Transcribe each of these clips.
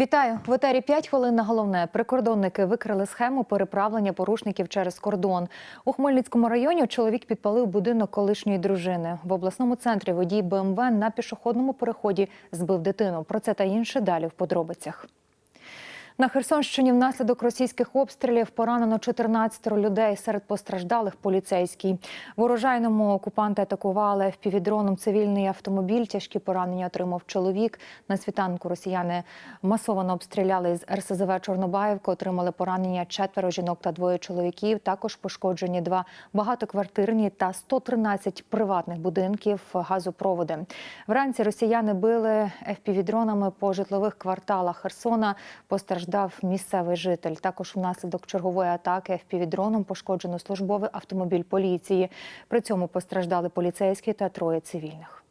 Вітаю в етері 5 хвилин на головне. Прикордонники викрили схему переправлення порушників через кордон. У Хмельницькому районі чоловік підпалив будинок колишньої дружини. В обласному центрі водій БМВ на пішохідному переході збив дитину. Про це та інше далі в подробицях. На Херсонщині внаслідок російських обстрілів поранено 14 людей. Серед постраждалих поліцейський. В урожайному окупанти атакували впівдроном цивільний автомобіль. Тяжкі поранення отримав чоловік. На світанку росіяни масово обстріляли з РСЗВ Чорнобаївка. Отримали поранення четверо жінок та двоє чоловіків. Також пошкоджені два багатоквартирні та 113 приватних будинків газопроводи. Вранці росіяни били FPV-дронами по житлових кварталах Херсона. Постраждав місцевий житель. Також внаслідок чергової атаки FPV-дроном пошкоджено службовий автомобіль поліції. При цьому постраждали поліцейські та троє цивільних.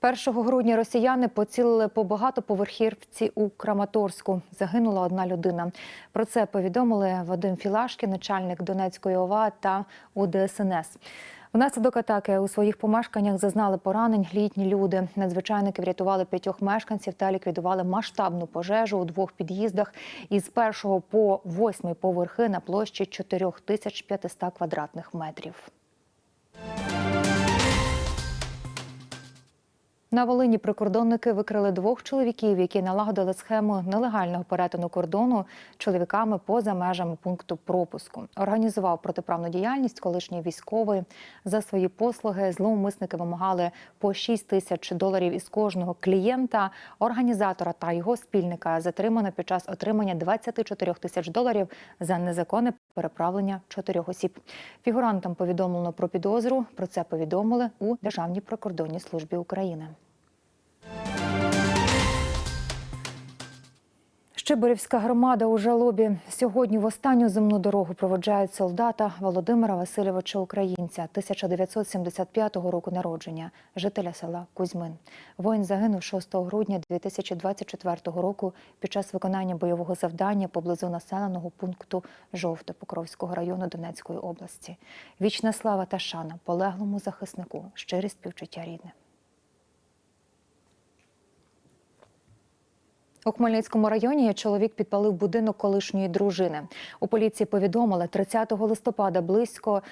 1 грудня росіяни поцілили по багатоповерхівці у Краматорську. Загинула одна людина. Про це повідомили Вадим Філашки, начальник Донецької ОВА та УДСНС. Внаслідок атаки у своїх помешканнях зазнали поранень літні люди. Надзвичайники врятували п'ятьох мешканців та ліквідували масштабну пожежу у двох під'їздах із першого по восьмий поверхи на площі 4500 квадратних метрів. На Волині прикордонники викрили двох чоловіків, які налагодили схему нелегального перетину кордону чоловіками поза межами пункту пропуску. Організував протиправну діяльність колишній військовий. За свої послуги зловмисники вимагали по 6 тисяч доларів із кожного клієнта. Організатора та його спільника затримано під час отримання 24 тисяч доларів за незаконне переправлення чотирьох осіб. Фігурантам повідомлено про підозру. Про це повідомили у Державній прикордонній службі України. Щеборівська громада у жалобі сьогодні в останню земну дорогу проводжають солдата Володимира Васильовича Українця, 1975 року народження, жителя села Кузьмин. Воїн загинув 6 грудня 2024 року під час виконання бойового завдання поблизу населеного пункту Жовте Покровського району Донецької області. Вічна слава та шана полеглому захиснику, щирі співчуття рідним. У Хмельницькому районі чоловік підпалив будинок колишньої дружини. У поліції повідомили 30 листопада близько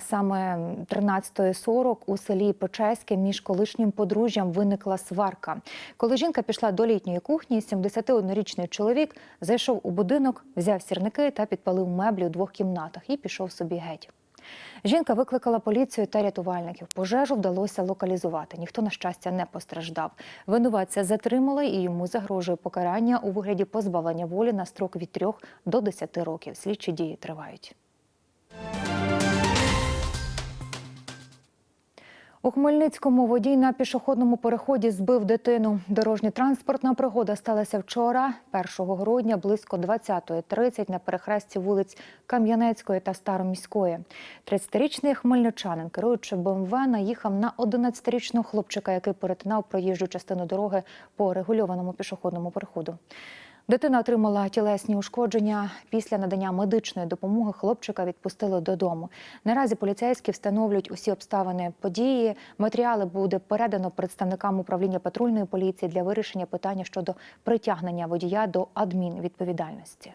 саме 13.40 у селі Печеське між колишнім подружжям виникла сварка. Коли жінка пішла до літньої кухні, 71-річний чоловік зайшов у будинок, взяв сірники та підпалив меблі у двох кімнатах і пішов собі геть. Жінка викликала поліцію та рятувальників. Пожежу вдалося локалізувати. Ніхто, на щастя, не постраждав. Винуватця затримали і йому загрожує покарання у вигляді позбавлення волі на строк від 3 до 10 років. Слідчі дії тривають. У Хмельницькому водій на пішохідному переході збив дитину. Дорожня транспортна пригода сталася вчора, 1 грудня, близько 20.30 на перехресті вулиць Кам'янецької та Староміської. 30-річний хмельничанин, керуючи БМВ, наїхав на 11-річного хлопчика, який перетинав проїжджу частину дороги по регульованому пішохідному переходу. Дитина отримала тілесні ушкодження. Після надання медичної допомоги хлопчика відпустили додому. Наразі поліцейські встановлюють усі обставини події. Матеріали буде передано представникам управління патрульної поліції для вирішення питання щодо притягнення водія до адмінвідповідальності.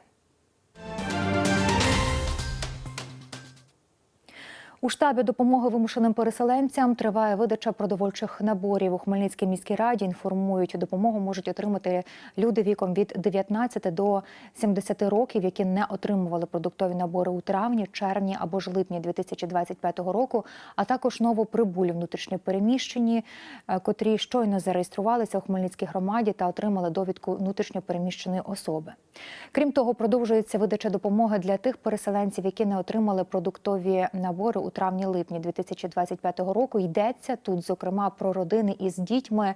У штабі допомоги вимушеним переселенцям триває видача продовольчих наборів. У Хмельницькій міській раді інформують, допомогу можуть отримати люди віком від 19 до 70 років, які не отримували продуктові набори у травні, червні або ж липні 2025 року, а також новоприбулі внутрішньопереміщені, е, котрі щойно зареєструвалися у Хмельницькій громаді та отримали довідку внутрішньопереміщеної особи. Крім того, продовжується видача допомоги для тих переселенців, які не отримали продуктові набори у травні-липні 2025 року. Йдеться тут, зокрема, про родини із дітьми.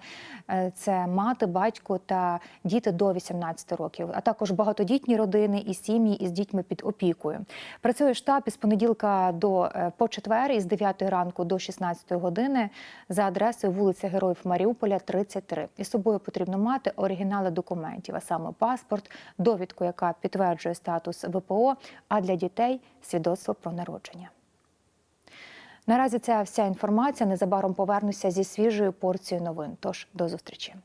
Е, Це мати, батько та діти до 18 років, а також багатодітні родини і сім'ї із дітьми під опікою. Працює штаб із понеділка до е, по четвер із 9 ранку до 16 години за адресою вулиця Героїв Маріуполя, 33. Із собою потрібно мати оригінали документів, а саме паспорт, довідку, яка підтверджує статус ВПО, а для дітей свідоцтво про народження. Наразі це вся інформація. Незабаром повернуся зі свіжою порцією новин. Тож до зустрічі.